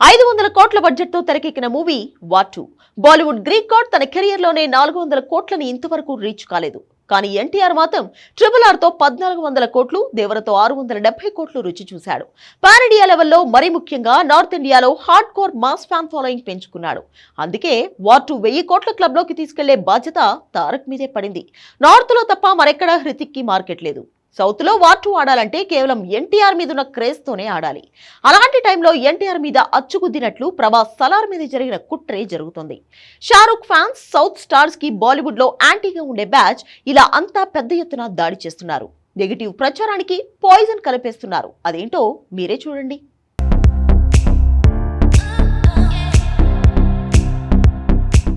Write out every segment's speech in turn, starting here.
ఐదు వందల కోట్ల బడ్జెట్తో తెరకెక్కిన movie war two. Bollywood Greek god తన కెరియర్లోనే నాలుగు వందల కోట్లని ఇంతవరకు రీచ్ కాలేదు. కానీ ఎన్టీఆర్ మాత్రం ట్రిపుల్ ఆర్తో పద్నాలుగు వందల కోట్లు దేవరతో ఆరు వందల డెబ్బై కోట్లు రుచి చూశాడు. పాన్ ఇండియా లెవెల్లో మరీ ముఖ్యంగా నార్త్ ఇండియాలో hard core mass fan following పెంచుకున్నాడు. అందుకే వార్ టు వెయ్యి కోట్ల క్లబ్లోకి తీసుకెళ్ళే బాధ్యత తారక్ మీదే పడింది. నార్త్లో తప్ప మరెక్కడా హృతిక్కి మార్కెట్ లేదు. సౌత్లో వార్ టూ ఆడాలంటే కేవలం ఎన్టీఆర్ మీద ఉన్న క్రేజ్తోనే ఆడాలి. అలాంటి టైంలో ఎన్టీఆర్ మీద అచ్చుకుద్దినట్లు ప్రభాస్ సలార్ మీద జరిగిన కుట్రే జరుగుతుంది. షారుఖ్ ఫ్యాన్స్ సౌత్ స్టార్స్కి బాలీవుడ్లో యాంటీగా ఉండే బ్యాచ్ ఇలా అంతా పెద్ద ఎత్తున దాడి చేస్తున్నారు. నెగిటివ్ ప్రచారానికి పాయిజన్ కలిపేస్తున్నారు. అదేంటో మీరే చూడండి.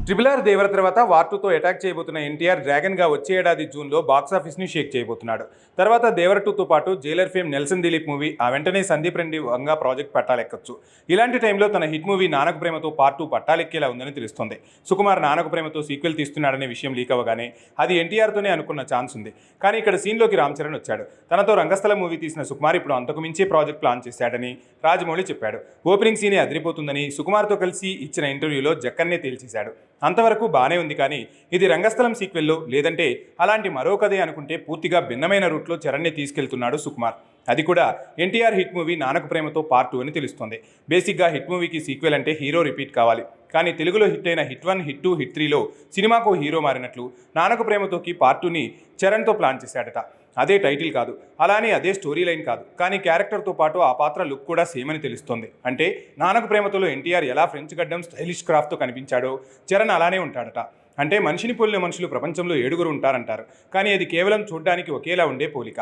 ట్రిపుల్ ఆర్ దేవర తర్వాత వార్ టూతో అటాక్ చేయబోతున్న ఎన్టీఆర్ డ్రాగన్గా వచ్చే ఏడాది జూన్లో బాక్స్ షేక్ చేయబోతున్నాడు. తర్వాత దేవర టూతో పాటు జైలర్ ఫేమ్ నెల్సన్ దిలీప్ మూవీ ఆ వెంటనే సందీప్ రెడ్డి వంగా ప్రాజెక్ట్ పట్టాలెక్కచ్చు. ఇలాంటి టైంలో తన హిట్ మూవీ నానక ప్రేమతో పార్ట్ టూ పట్టాలెక్కేలా ఉందని తెలుస్తోంది. సుకుమార్ నానక ప్రేమతో సీక్వెల్ తీస్తున్నాడనే విషయం లీక్ అవ్వగానే అది ఎన్టీఆర్తోనే అనుకున్న ఛాన్స్ ఉంది. కానీ ఇక్కడ సీన్లోకి రామ్ చరణ్ వచ్చాడు. తనతో రంగస్థల మూవీ తీసిన సుకుమార్ ఇప్పుడు అంతకు మించే ప్రాజెక్ట్ ప్లాన్ చేశాడని రాజమౌళి చెప్పాడు. ఓపెనింగ్ సీనే అదిరిపోతుందని సుకుమార్తో కలిసి ఇచ్చిన ఇంటర్వ్యూలో జక్కన్నే తేల్చేశాడు. అంతవరకు బాగానే ఉంది కానీ ఇది రంగస్థలం సీక్వెల్లో లేదంటే అలాంటి మరో కథే అనుకుంటే పూర్తిగా భిన్నమైన రూట్లో చరణ్ని తీసుకెళ్తున్నాడు సుకుమార్. అది కూడా ఎన్టీఆర్ హిట్ మూవీ నానక ప్రేమతో పార్ట్ టూ అని తెలుస్తోంది. బేసిక్గా హిట్ మూవీకి సీక్వెల్ అంటే హీరో రిపీట్ కావాలి. కానీ తెలుగులో హిట్ అయిన hit one hit two hit త్రీలో సినిమాకు హీరో మారినట్లు నానక ప్రేమతోకి పార్ట్ టూని చరణ్తో ప్లాన్ చేశాడట. అదే టైటిల్ కాదు. అలానే అదే స్టోరీ లైన్ కాదు. కానీ క్యారెక్టర్తో పాటు ఆ పాత్ర లుక్ కూడా సేమ్ అని తెలుస్తుంది. అంటే నానక ప్రేమతోలో ఎన్టీఆర్ ఎలా ఫ్రెంచ్ గడ్డం స్టైలిష్ క్రాఫ్ట్తో కనిపించాడో చరణ్ అలానే ఉంటాడట. అంటే మనిషిని పోలిన మనుషులు ప్రపంచంలో ఏడుగురు ఉంటారంటారు. కానీ అది కేవలం చూడ్డానికి ఒకేలా ఉండే పోలిక.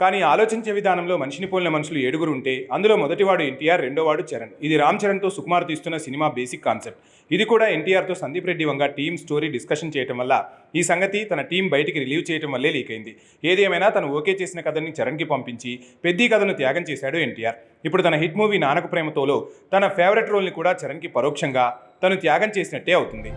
కానీ ఆలోచించే విధానంలో మనిషిని పోలిన మనుషులు ఏడుగురు ఉంటే అందులో మొదటివాడు ఎన్టీఆర్ రెండోవాడు చరణ్. ఇది రామ్ చరణ్తో సుకుమార్ తీస్తున్న సినిమా బేసిక్ కాన్సెప్ట్. ఇది కూడా ఎన్టీఆర్తో Sandeep Reddy Vanga team story discussion చేయటం వల్ల ఈ సంగతి తన టీం బయటికి రిలీవ్ చేయటం వల్లే లీక్ అయింది. ఏదేమైనా తను ఓకే చేసిన కథని చరణ్కి పంపించి పెద్ద కథను త్యాగం చేశాడు ఎన్టీఆర్. ఇప్పుడు తన హిట్ మూవీ నానక ప్రేమతోలో తన ఫేవరెట్ రోల్ని కూడా చరణ్కి పరోక్షంగా తను త్యాగం చేసినట్టే అవుతుంది.